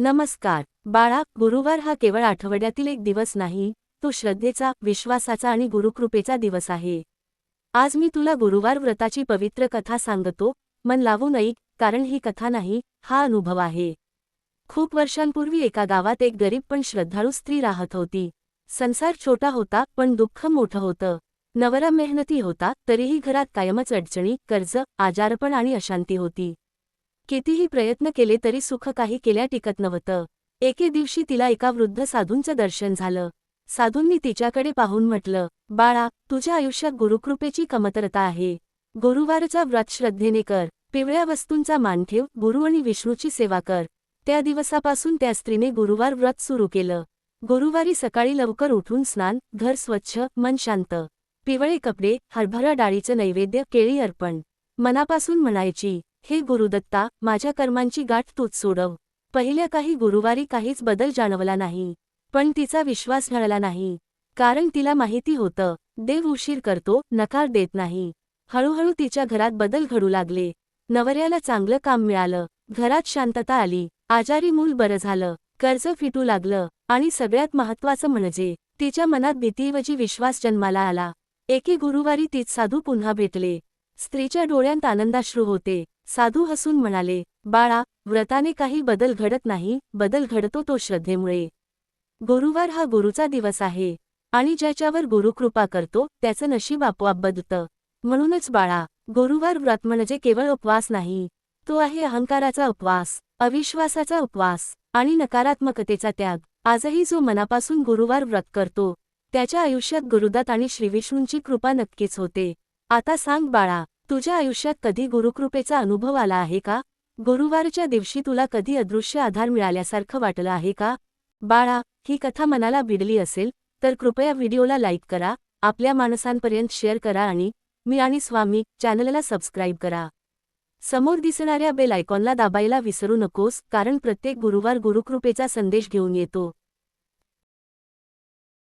नमस्कार. बाळा गुरुवार हा केवळ आठवड्यातील एक दिवस नाही तो श्रद्धेचा विश्वासाचा आणि गुरुकृपेचा दिवस आहे. आज मी तुला गुरुवार व्रताची पवित्र कथा सांगतो. मन लावू नये कारण ही कथा नाही हा अनुभव आहे. खूप वर्षांपूर्वी एका गावात एक गरीब पण श्रद्धाळू स्त्री राहत होती. संसार छोटा होता पण दुःख मोठं होतं. नवरा मेहनती होता तरीही घरात कायमच अडचणी कर्ज आजारपण आणि अशांती होती. कितीही प्रयत्न केले तरी सुख काही केल्या टिकत नव्हतं. एके दिवशी तिला एका वृद्ध साधूंचं दर्शन झालं. साधूंनी तिच्याकडे पाहून म्हटलं बाळा तुझ्या आयुष्यात गुरुकृपेची कमतरता आहे. गुरुवारचा व्रत श्रद्धेने कर. पिवळ्या वस्तूंचा मान ठेव. गुरु आणि विष्णूची सेवा कर. त्या दिवसापासून त्या स्त्रीने गुरुवार व्रत सुरू केलं. गुरुवारी सकाळी लवकर उठून स्नान घर स्वच्छ मन शांत. पिवळे कपडे हरभरा डाळीचं नैवेद्य केळी अर्पण. मनापासून म्हणायची हे गुरुदत्ता माझ्या कर्मांची गाठ तूच सोडव. पहिल्या काही गुरुवारी काहीच बदल जाणवला नाही. पण तिचा विश्वास ढळला नाही. कारण तिला माहिती होतं देव उशीर करतो नकार देत नाही. हळूहळू तिच्या घरात बदल घडू लागले. नवऱ्याला चांगलं काम मिळालं. घरात शांतता आली. आजारी मूल बरं झालं. कर्ज फिटू लागलं. आणि सगळ्यात महत्वाचं म्हणजे तिच्या मनात भीतीऐवजी विश्वास जन्माला आला. एके गुरुवारी तीच साधू पुन्हा भेटले. स्त्रीच्या डोळ्यांत आनंदाश्रू होते. साधू हसून म्हणाले बाळा व्रताने काही बदल घडत नाही बदल घडतो तो श्रद्धेमुळे. गुरुवार हा गुरुचा दिवस आहे. आणि ज्याच्यावर गुरु कृपा करतो त्याचं नशीब आपोआप बदतं. म्हणूनच बाळा गुरुवार व्रत म्हणजे केवळ उपवास नाही. तो आहे अहंकाराचा उपवास अविश्वासाचा उपवास आणि नकारात्मकतेचा त्याग. आजही जो मनापासून गुरुवार व्रत करतो त्याच्या आयुष्यात गुरुदात आणि श्रीविष्णूंची कृपा नक्कीच होते. आता सांग बाळा तुझ्या आयुष्यात कधी गुरुकृपेचा अनुभव आला आहे का? गुरुवारच्या दिवशी तुला कधी अदृश्य आधार मिळाल्यासारखं वाटलं आहे का? बाळा ही कथा मनाला भिडली असेल तर कृपया व्हिडिओला लाईक करा आपल्या माणसांपर्यंत शेअर करा आणि मी आणि स्वामी चॅनलला सबस्क्राईब करा. समोर दिसणाऱ्या बेल आयकॉनला दाबायला विसरू नकोस कारण प्रत्येक गुरुवार गुरुकृपेचा संदेश घेऊन येतो.